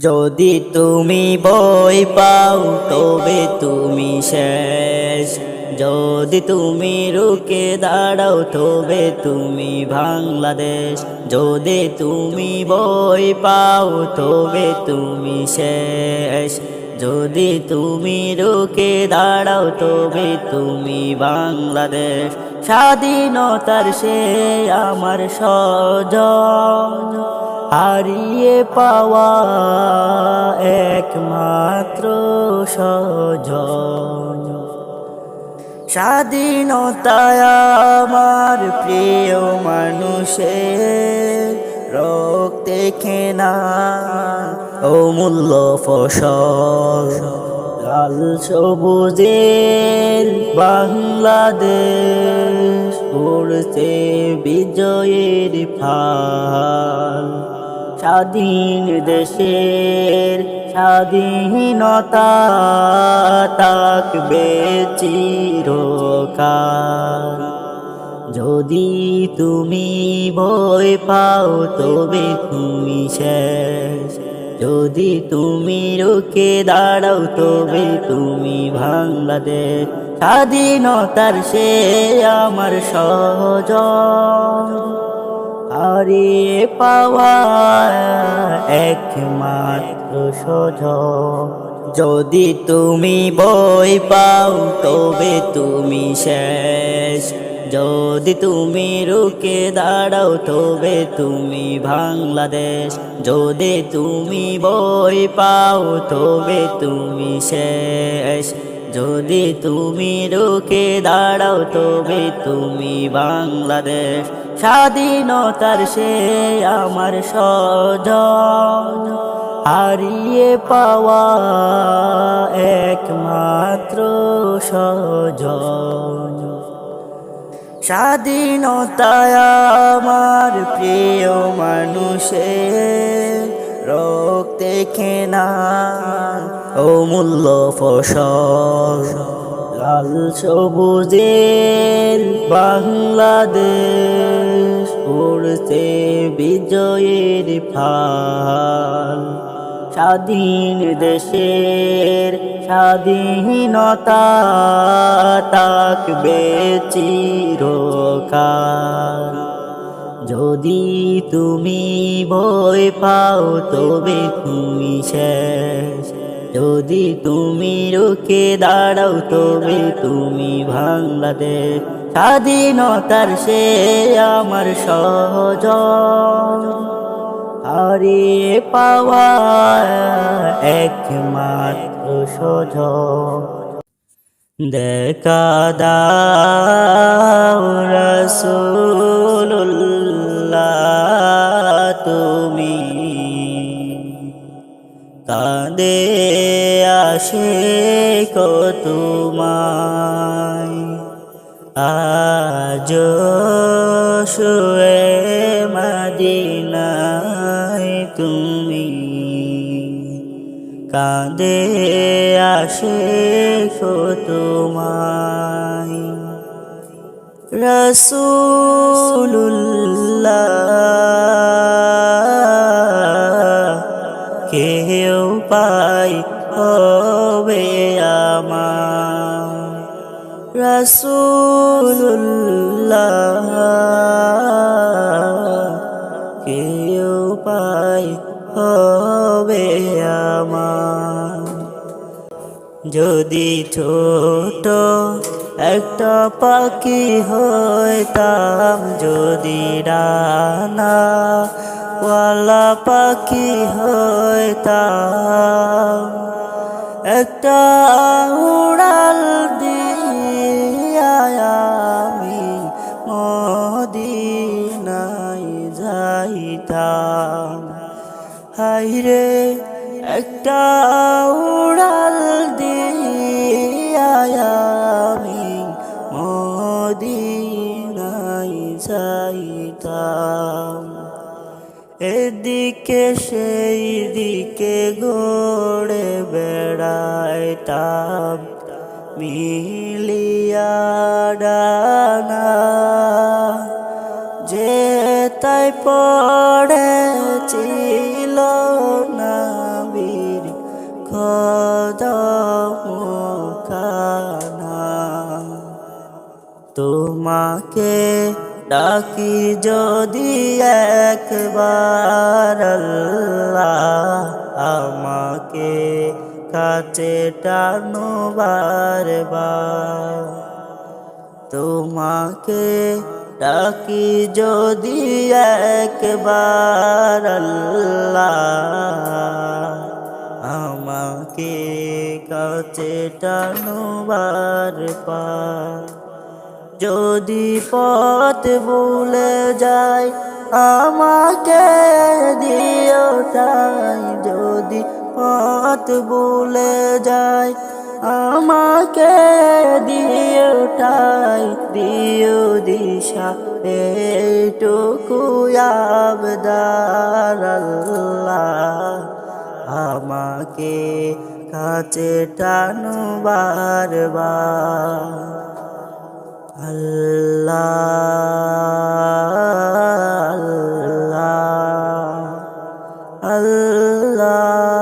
যদি তুমি বই পাও, তবে তুমি শেষ। যদি তুমি রুকে দাঁড়াও, তবে তুমি বাংলাদেশ। যদি তুমি বই পাও, তবে তুমি শেষ। যদি তুমি রুকে দাঁড়াও, তবে তুমি বাংলাদেশ। স্বাধীনতার সে আমার সজন। হারিয়ে পাওয়া একমাত্র সজন স্বাধীনতায় আমার প্রিয় মানুষের রক্তে কেনা অমূল্য ফসল। লাল সবুজের বাংলাদেশ উড়ছে বিজয়ের ফাল স্বাধীন দেশের স্বাধীনতা তাকবে চিরকাল। যদি তুমি ভয় পাও, তবে তুমি শেষ। যদি তুমি রুকে দাঁড়াও, তবে তুমি বাংলাদেশ। স্বাধীনতার সে আমার সহজ হারিয়ে পাওয়া একমাত্র সজ। যদি তুমি বই পাও, তবে তুমি শেষ। যদি তুমি রুকে দাঁড়াও, তবে তুমি বাংলাদেশ। যদি তুমি বই পাও, তবে তুমি শেষ। যদি তুমি রুকে দাঁড়াও, তবে তুমি বাংলাদেশ। স্বাধীনতার সে আমার সজন হারিয়ে পাওয়া একমাত্র সজন স্বাধীনতায় আমার প্রিয় মানুষের রক্তে অমূল্য ফসল, লাল সবুজের বাংলাদেশ উড়ছে বিজয়ের ফাল। স্বাধীন দেশের স্বাধীনতা তাকবে চিরকাল। যদি তুমি ভয় পাও, তবে তুমি শেষ। যদি তুমি রুকে দাঁড়াও, তবে তুমি বাংলাদেশ। স্বাধীনতার সে আমার সহজ হারিয়ে পাওয়া একমাত্র সজ দেখা দাও রসুল্লাহ কাঁদে আসে কতুমায় আজ শুয়ে তুমি। কাঁদে আসে তোমায়। রসুল্লাহ হবে আমার রসুল্লাহ কেউ পাই হবে আমার। যদি ছোট একটা পাখি হইতাম, যদি ডানা পাখি হইতাম একটা উড়াল আমি মদিনায় যাইতাম। হাইরে একটা উড়াল আমি মদিনায় যাইতাম। এদিকে সেই দিকে গড়ে বেড়াইতাম মিলিয়া ডানা। যে তাই পড়েছিল নাম মুখানা তোমাকে ডাকি যদি একবার আল্লাহ আমাকে কাছে টানো বারবার। তোমাকে ডাকি যদি একবার আল্লাহ আমাকে কাছে টানোবার পার যদি পথ ভুলে যায় আমাকে দিও ঠাই যদি পথ ভুলে যায় আমাকে দিও ঠাই দিও দিশা, এইটুকু আবদার আল্লাহ। আমাকে কাছে টানো বারবার। আল্লাহ আল্লাহ।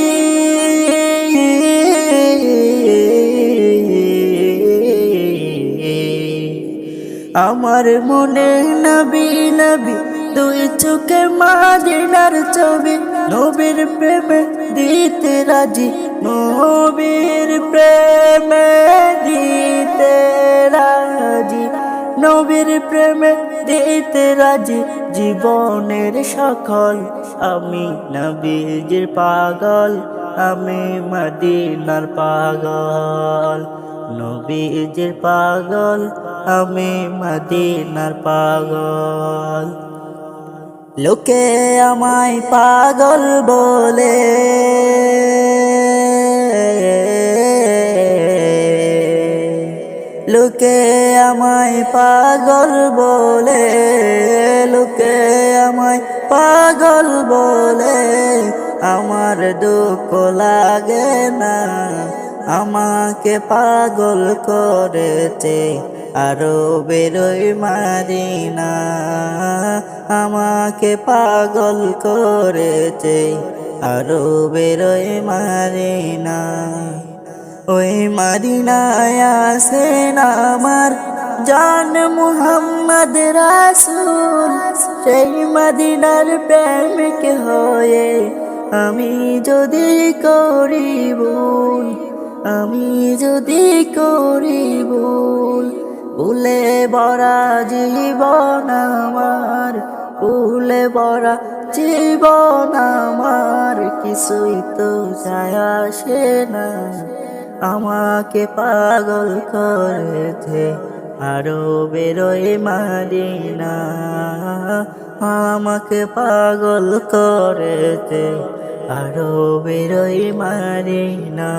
আমার মনে নবী নবী, দুই চোখে মাদিনার ছবি। নবীর প্রেমে দিতে রাজি, নবীর প্রেমে দিতে রাজি। নবীর প্রেমে দিতে রাজি, জীবনের সকল। আমি নবীজির পাগল, আমি মদিনার পাগল। নবীজির পাগল আমি মদিনার পাগল। লোকে আমায় পাগল বলে। লোকে আমায় পাগল বলে। লোকে আমায় পাগল বলে। আমার দুঃখ লাগে না। আমাকে পাগল করেছে আরও বেরোই মারিনা আমাকে পাগল করেছে আরও বেরোই মারিনা ওই মাদিনায় আসেন আমার জান মুহাম্মদ রাসুল। সেই মাদিনার প্রেমিক হয়ে আমি যদি করি ভুল আমি যদি করি ভুল, ভুলে বরা জীবন আমার, ভুলে বরা জীবন আমার, কিছুই তো যায় আসে না। আমাকে পাগল করেছে আরও বেরোয় মারিনা আমাকে পাগল করেছে আরও বেরোয় মারিনা